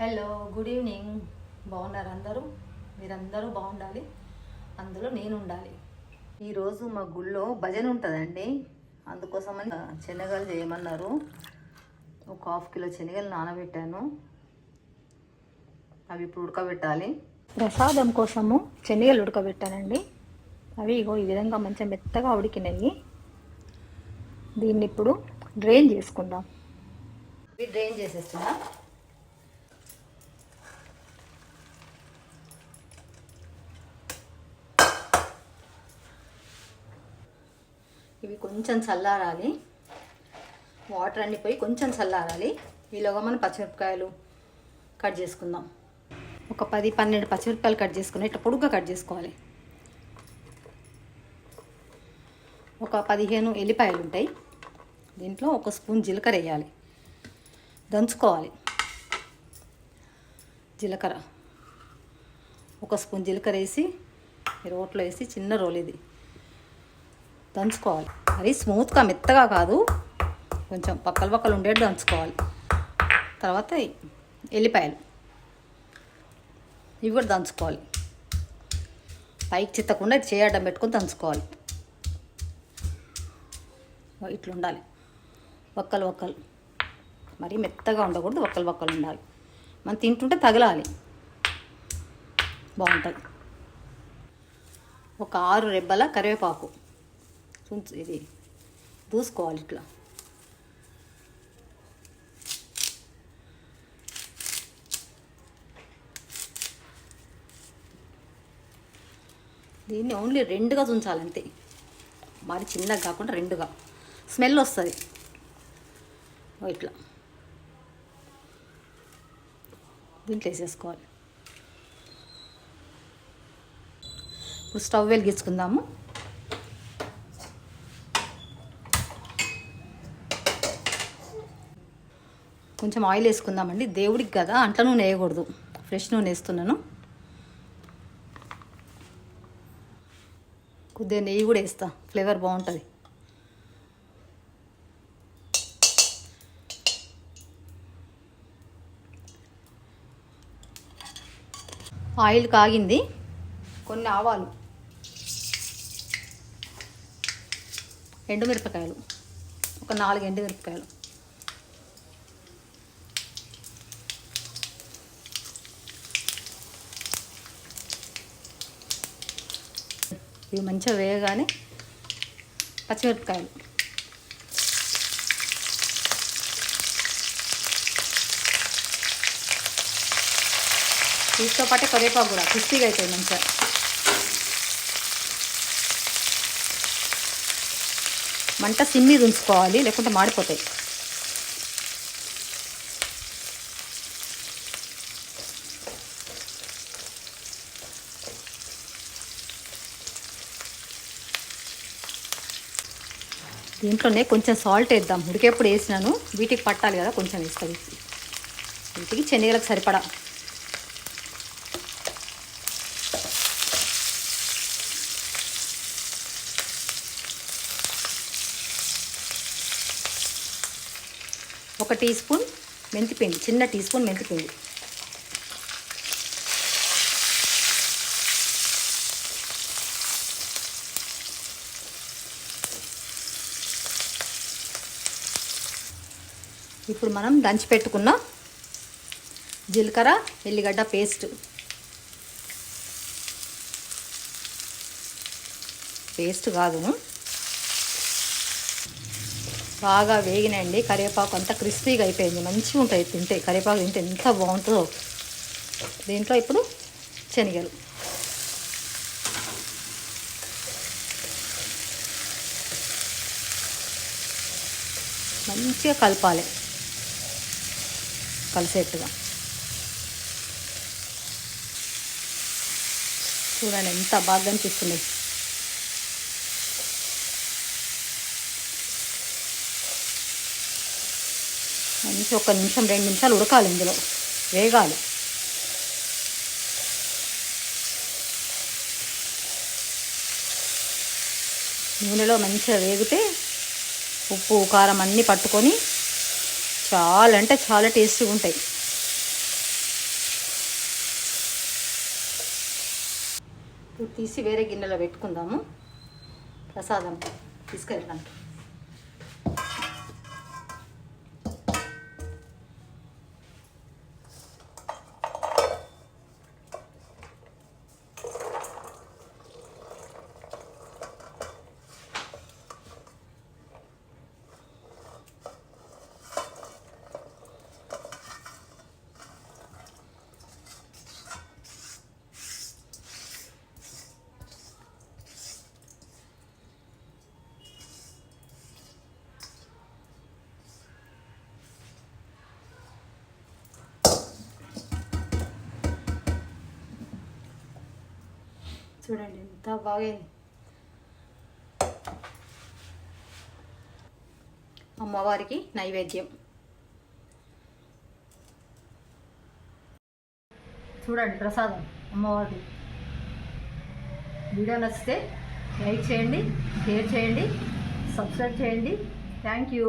Hello good evening బాగున్నారు అందరూ? మీరందరూ బాగుండాలి? అందులో నేను ఉండాలి ఈరోజు మా గుళ్ళో భజన ఉంటుందండి. అందుకోసమని శనగలు చేయమన్నారు. ఒక హాఫ్ కిలో శనగలు నానబెట్టాను. అవి ఇప్పుడు ఉడకబెట్టాలి. ప్రసాదం కోసము శనగలు ఉడకబెట్టానండి. అవి ఇగో ఈ విధంగా మంచిగా మెత్తగా ఉడికినాయి దీన్ని ఇప్పుడు డ్రైన్ చేసుకుందాం. ఇవి డ్రైన్ చేసేస్తున్నా. ఇవి కొంచెం చల్లారాలి. వాటర్ అన్ని పోయి కొంచెం చల్లారాలి. ఈలోగా మనం పచ్చిమిరపకాయలు కట్ చేసుకుందాం. ఒక పది పన్నెండు పచ్చిమిరపకాయలు కట్ చేసుకుని ఇట్లా పొడుగ్గా కట్ చేసుకోవాలి. ఒక పదిహేను ఎల్లిపాయలు ఉంటాయి. దీంట్లో ఒక స్పూన్ జీలకర్ర వేయాలి. దంచుకోవాలి. జీలకర్ర. ఒక స్పూన్ జీలకర్ర వేసి రోట్లో వేసి చిన్న రోల్ ఇది. దంచుకోవాలి. మరి స్మూత్గా మెత్తగా కాదు. కొంచెం పక్కలు పక్కలు ఉండేట్టు దంచుకోవాలి. తర్వాత ఎల్లిపాయలు. ఇవి కూడా దంచుకోవాలి. పైకి చిత్తకుండా చేయడం పెట్టుకొని దంచుకోవాలి. ఇట్లా ఉండాలి. ఒక్కలు ఒక్కలు మరి మెత్తగా ఉండకూడదు వక్కలు ఒక్కలు ఉండాలి. మనం తింటుంటే తగలాలి. బాగుంటుంది. ఒక ఆరు రెబ్బల కరివేపాకు. తుంచు ఇది దూసుకోవాలి ఇట్లా దీన్ని ఓన్లీ రెండుగా తుంచాలి అంతే మరి చిన్నగా కాకుండా రెండుగా స్మెల్ వస్తుంది ఇట్లా దీంట్లో వేసేసుకోవాలి ఇప్పుడు స్టవ్ వెలిగించుకుందాము కొంచెం ఆయిల్ వేసుకుందామండి. దేవుడికి కదా అంట్ల నూనె వేయకూడదు. ఫ్రెష్ నూనె వేస్తున్నాను. కొద్దిగా నెయ్యి కూడా వేస్తా. ఫ్లేవర్ బాగుంటుంది. ఆయిల్ కాగింది. కొన్ని ఆవాలు. ఎండుమిరపకాయలు. ఒక నాలుగు ఎండుమిరపకాయలు. ఇవి మంచిగా వేయగానే పచ్చిమిరపకాయలు. వీటితో పాటే కరివేపాకు కూడా క్రిస్పీగా అవుతుంది మంచిగా. మంట సిమ్మి ఉంచుకోవాలి లేకుంటే మాడిపోతాయి. దీంట్లోనే కొంచెం సాల్ట్ వేద్దాం. ఉడికేప్పుడు వేసినాను. వీటికి పట్టాలి కదా కొంచెం వేస్తుంది వీటికి శనగలకు సరిపడా. ఒక టీ స్పూన్ మెంతిపిండి చిన్న టీ స్పూన్ మెంతిపిండి. ఇప్పుడు మనం దంచి పెట్టుకున్న జీలకర్ర ఎల్లిగడ్డ పేస్ట్. పేస్ట్ కాదు బాగా వేగినండి కరివేపాకు అంతా క్రిస్పీగా అయిపోయింది. మంచిగా ఉంటుంది తింటే. కరివేపాకు తింటే ఎంత బాగుంటుందో. దీంట్లో ఇప్పుడు శనగలు. మంచిగా కలపాలి. కలిసేట్టుగా. చూడండి ఎంత బాగా అనిపిస్తుంది. మంచి ఒక నిమిషం రెండు నిమిషాలు ఉడకాలి ఇందులో. వేగాలి. నూనెలో మంచిగా వేగితే ఉప్పు కారం అన్నీ పట్టుకొని చాలా అంటే చాలా టేస్టీగా ఉంటాయి. ఇప్పుడు తీసి వేరే గిన్నెలో పెట్టుకుందాము. ప్రసాదం తీసుకెళ్ళడానికి. చూడండి ఎంత బాగైంది. అమ్మవారికి నైవేద్యం. చూడండి ప్రసాదం అమ్మవారికి వీడియో నచ్చితే లైక్ చేయండి షేర్ చేయండి సబ్స్క్రైబ్ చేయండి. Thank you.